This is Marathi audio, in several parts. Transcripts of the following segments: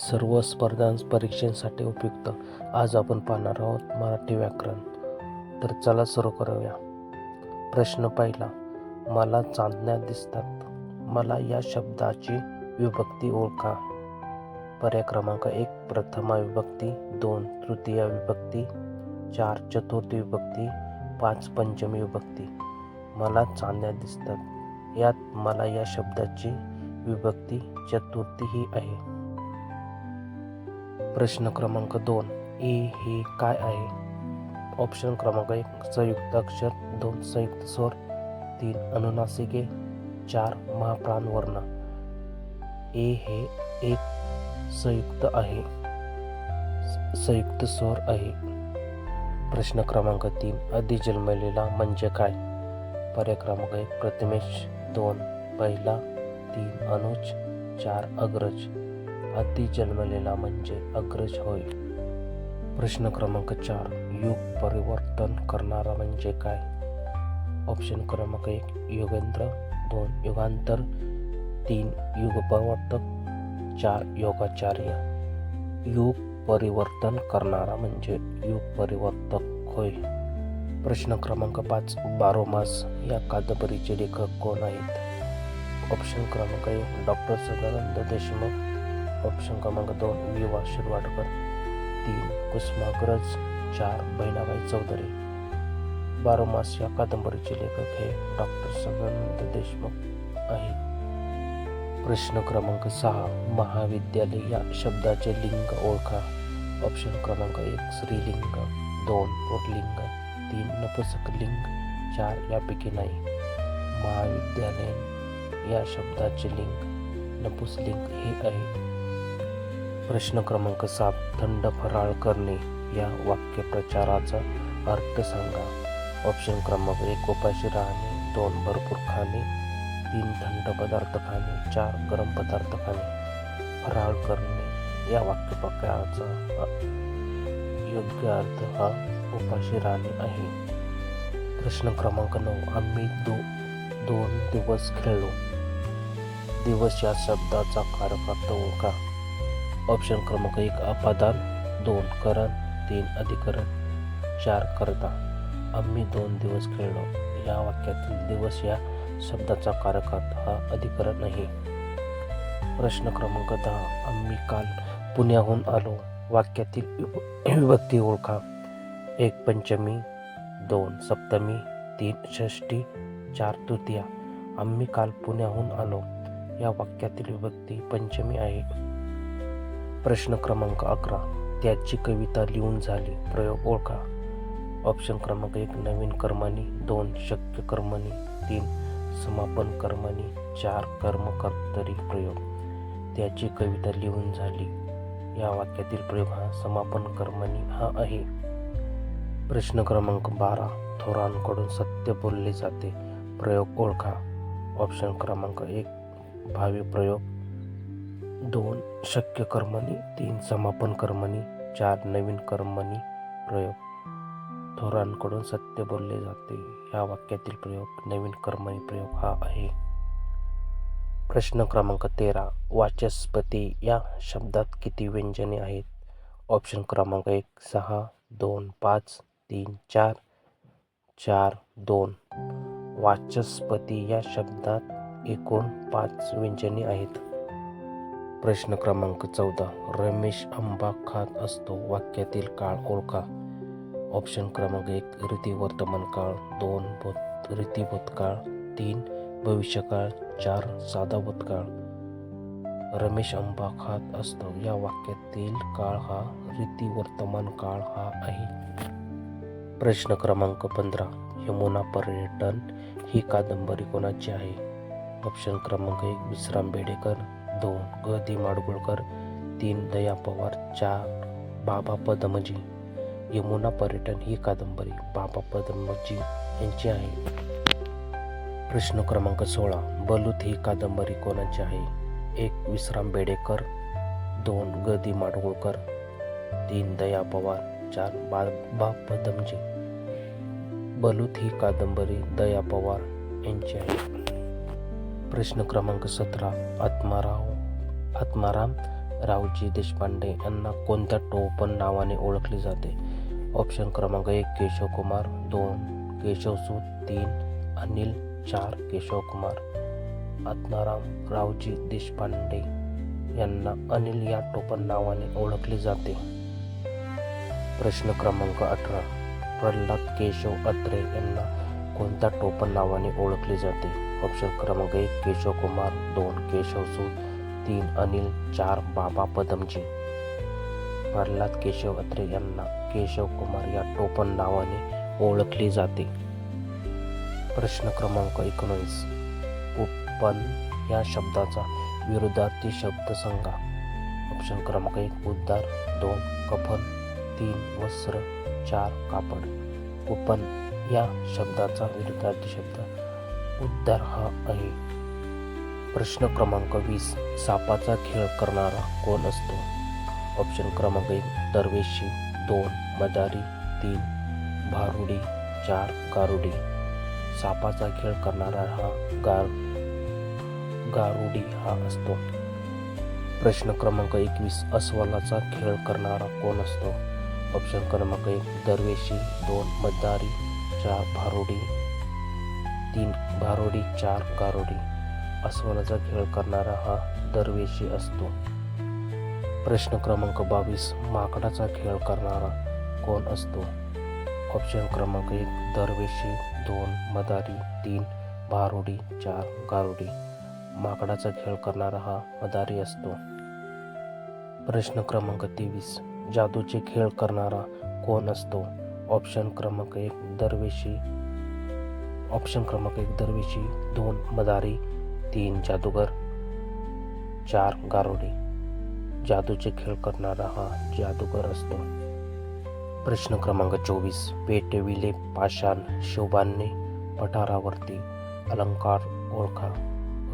सर्व स्पर्धा परीक्षांसाठी उपयुक्त. आज आपण पाहणार आहोत मराठी व्याकरण. तर चला सुरू करूया. प्रश्न पहिला. मला चांदण्या दिसतात. मला या शब्दाची विभक्ती ओळखा. पर्याय क्रमांक एक प्रथमा विभक्ती दोन तृतीय विभक्ती चार चतुर्थी विभक्ती पाच पंचमी विभक्ती. मला चांदण्या दिसतात. यात मला या शब्दाची विभक्ती चतुर्थी ही आहे. प्रश्न क्रमांक दोन. ए हे काय आहे? ऑप्शन क्रमांक एक संयुक्त अक्षर दोन संयुक्त स्वर तीन अनुनासिके चार महाप्राण वर्ण. ए हे एक संयुक्त आहे. संयुक्त स्वर आहे. प्रश्न क्रमांक तीन आधी जन्मलेला म्हणजे काय? पर्याय क्रमांक एक प्रथमेश दोन पहिला तीन अनुज चार अग्रज. आधी जन्मलेला म्हणजे अग्रज होय. प्रश्न क्रमांक चार युग परिवर्तन करणारा म्हणजे काय? ऑप्शन क्रमांक एक युगेंद्र. दोन युगांतर. तीन युग परिवर्तक चार योगाचार्य. युग परिवर्तन करणारा म्हणजे युग परिवर्तक होय. प्रश्न क्रमांक पाच बारोमास या कादंबरीचे लेखक कोण आहेत? ऑप्शन क्रमांक एक डॉक्टर सदानंद देशमुख. ऑप्शन क्रमांक दोन विवा शिरवाडकर तीन कुसुमाग्रज चार बहिणाबाई चौधरी. बारोमास या कादंबरीचे लेखक हे डॉक्टर सदानंद देशमुख आहेत. प्रश्न क्रमांक सहा महाविद्यालय या शब्दाचे लिंग ओळखा. ऑप्शन क्रमांक एक स्त्रीलिंग. दोन पुरलिंग. तीन नपुसकलिंग चार यापैकी नाही. महाविद्यालय या शब्दाचे लिंग नपुसलिंग हे आहे. प्रश्न क्रमांक सात थंड फराळ करणे या वाक्यप्रचाराचा अर्थ सांगा. ऑप्शन क्रमांक एक उपाशी राहणे दोन भरपूर खाणे तीन थंड पदार्थ खाणे चार गरम पदार्थ खाणे. फराळ करणे या वाक्यप्रकाराचा योग्य अर्थ हा उपाशी राहणे आहे. प्रश्न क्रमांक नऊ आम्ही दो दोन दिवस खेळलो. दिवस या शब्दाचा कारकार्थ ओळखा ऑप्शन क्रमांक एक अपादान. दोन करण. तीन अधिकरण. चार करता. आम्ही दोन दिवस खेळलो. या वाक्यातील दिवस या शब्दाचा कारकात हा अधिकरण नाही प्रश्न क्रमांक दहा. आम्ही काल पुण्याहून आलो. वाक्यातील विभ- विभक्ती ओळखा. एक पंचमी. दोन सप्तमी. तीन षष्टी चार तृतीया. आम्ही काल पुण्याहून आलो. या वाक्यातील विभक्ती पंचमी आहे. प्रश्न क्रमांक अकरा. त्याची कविता लिहून झाली. प्रयोग ओळखा. ऑप्शन क्रमांक एक नवीन कर्मानी. दोन शक्य कर्मणी तीन समापन कर्मणी चार कर्मकर्तरी प्रयोग. त्याची कविता लिहून झाली. या वाक्यातील प्रयोग हा समापन कर्मणी हा आहे. प्रश्न क्रमांक बारा थोरांकडून सत्य बोलले जाते. प्रयोग ओळखा. ऑप्शन क्रमांक एक भावी प्रयोग. दोन शक्य कर्मणी तीन समापन कर्मणी चार नवीन कर्मणी प्रयोग. थोरांकडून सत्य बोलले जाते. या वाक्यातील प्रयोग नवीन कर्मणी प्रयोग हा आहे. प्रश्न क्रमांक तेरा वाचस्पती या शब्दात किती व्यंजने आहेत? ऑप्शन क्रमांक एक सहा दोन पाच तीन चार चार दोन. वाचस्पती या शब्दात एकूण पाच व्यंजने आहेत. प्रश्न क्रमांक चौदा. रमेश आंबा खात असतो. वाक्यातील काळ ओळखा. ऑप्शन क्रमांक एक रीती वर्तमान काळ. दोन भूत रीती भूतकाळ तीन भविष्यकाळ. चार साधा भूतकाळ रमेश आंबा खात असतो. या वाक्यातील काळ हा रीती वर्तमान काळ हा आहे. प्रश्न क्रमांक पंधरा यमुना पर्यटन ही कादंबरी कोणाची आहे? ऑप्शन क्रमांक एक विश्राम बेडेकर. दोन ग दि माडगुळकर तीन दया पवार चार बाबा पदमजी. यमुना पर्यटन ही कादंबरी बाबा पदमजी यांची आहे. प्रश्न क्रमांक सोळा बलूत ही कादंबरी कोणाची आहे? एक विश्राम बेडेकर. दोन ग दि माडगुळकर तीन दया पवार चार बाबा पदमजी. बलूत ही कादंबरी दया पवार यांची आहे. प्रश्न क्रमांक सतरा आत्माराव आत्माराम रावजी देशपांडे यांना कोणत्या टोपण नावाने ओळखले जाते? ऑप्शन क्रमांक एक केशव कुमार दोन केशवसूत तीन अनिल चार केशव कुमार आत्माराम रावजी देशपांडे यांना अनिल या टोपण नावाने ओळखले जाते. प्रश्न क्रमांक अठरा प्रल्हाद केशव अत्रे यांना कोणत्या टोपण नावाने ओळखले जाते? ऑप्शन क्रमांक एक केशव कुमार दोन केशवसू तीन अनिल चार बाबा पदमजी. प्रल्हाद केशव अत्रे यांना केशव कुमार या टोपण नावाने ओळखले जाते. प्रश्न क्रमांक एकोणीस उपन या शब्दाचा विरुद्धार्थी शब्द सांगा ऑप्शन क्रमांक एक उद्धार. दोन कफन. तीन वस्त्र. चार कापड. कुपन या शब्दाचा विरुद्धार्थी शब्द उद्धार हा आहे. प्रश्न क्रमांक वीस सापाचा खेळ करणारा कोण असतो? ऑप्शन क्रमांक एक दरवेशी दोन मदारी तीन भारुडी चार गारुडी. सापाचा खेळ करणारा हा गार गारुडी हा असतो. प्रश्न क्रमांक एकवीस अस्वलाचा खेळ करणारा कोण असतो? ऑप्शन क्रमांक एक दरवेशी दोन मदारी चार भारुडी तीन भारुडी चार गारुडी. अस्वलाचा खेळ करणारा हा दरवेशी असतो. प्रश्न क्रमांक बावीस माकडाचा खेळ करणारा कोण असतो? ऑप्शन क्रमांक एक दरवेशी दोन मदारी तीन भारुडी चार गारुडी. माकडाचा खेळ करणारा हा मदारी असतो. प्रश्न क्रमांक तेवीस जादूचे खेळ करणारा कोण असतो? ऑप्शन क्रमांक एक दरवेशी. ऑप्शन क्रमांक एक दरवेशी दोन मदारी तीन जादूगर चार गारुडी. जादूचे खेळ करणारा हा जादूगर असतो. प्रश्न क्रमांक चोवीस पेटविले पाषाण शोभाने पठारावरती अलंकार ओळखा.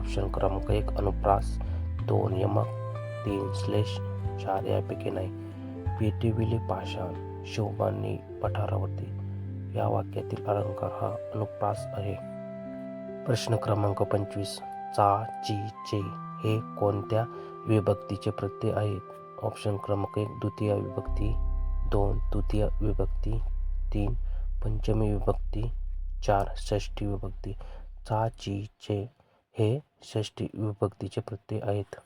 ऑप्शन क्रमांक एक अनुप्रास. दोन यमक तीन श्लेष चार यापैकी नाही. पेटविले पाषाण शोभाने पठारावरती. या वाक्यातील अलंकार हा अनुप्रास आहे. प्रश्न क्रमांक पंचवीस चा ची चे हे कोणत्या विभक्तीचे प्रत्यय आहेत? ऑप्शन क्रमांक एक द्वितीय विभक्ती दोन तृतीय विभक्ती तीन पंचमी विभक्ती चार षष्टी विभक्ती. चा ची चे हे षष्टी विभक्तीचे प्रत्यय आहेत.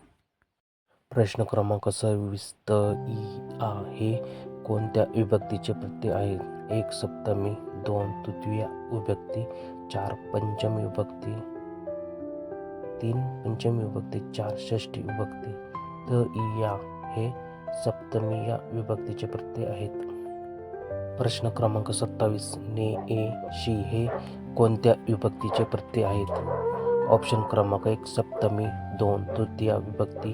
प्रश्न क्रमांक सव्वीस त ई आ हे कोणत्या विभक्तीचे प्रत्यय आहेत? एक सप्तमी दोन तृतीय विभक्ती चार पंचमी विभक्ती तीन पंचमी विभक्ती चार षष्टी विभक्ती. त या हे सप्तमी या विभक्तीचे प्रत्यय आहेत. प्रश्न क्रमांक सत्तावीस ने ए शी हे कोणत्या विभक्तीचे प्रत्यय आहेत? ऑप्शन क्रमांक एक सप्तमी दोन तृतीय विभक्ती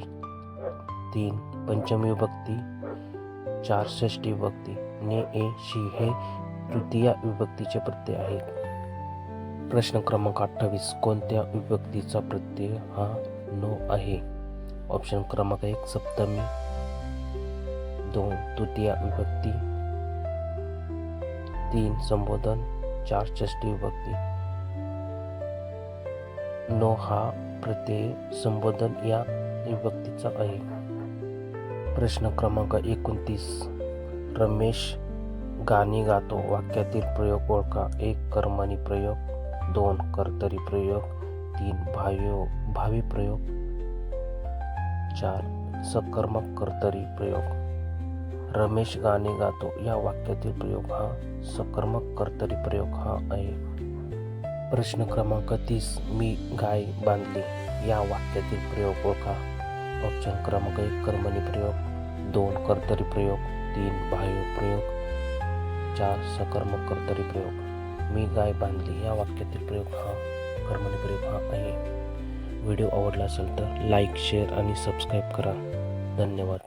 तीन पंचमी विभक्ती चार षष्टी विभक्ती. ने ए शी हे तृतीय विभक्तीचे प्रत्यय आहेत. प्रश्न क्रमांक अठ्ठावीस. कोणत्या विभक्तीचा प्रत्यय हा नो आहे? ऑप्शन क्रमांक एक सप्तमी. दोन तृतीय विभक्ती. तीन संबोधन. चार षष्टी विभक्ती. नो हा प्रत्यय संबोधन या विभक्तीचा आहे. प्रश्न क्रमांक एकोणतीस. रमेश गाणी गातो. वाक्यातील प्रयोग ओळखा. एक कर्मणी प्रयोग दोन कर्तरी प्रयोग तीन भायो भावी प्रयोग चार सकर्मक कर्तरी प्रयोग. रमेश गाणे गातो. या वाक्यातील प्रयोग हा सकर्मक कर्तरी प्रयोग हा आहे. प्रश्न क्रमांक तीस मी गाय बांधली. या वाक्यातील प्रयोग ओळखा. ऑप्शन क्रमांक एक कर्मणी प्रयोग. दोन कर्तरी प्रयोग तीन बाह्य प्रयोग. चार सकर्मक कर्तरी प्रयोग. मी गाय बांधली या वाक्यातील प्रयोग हा कर्मणी प्रयोग हा आहे. व्हिडिओ आवडला असेल तर लाईक शेअर आणि सबस्क्राईब करा. धन्यवाद.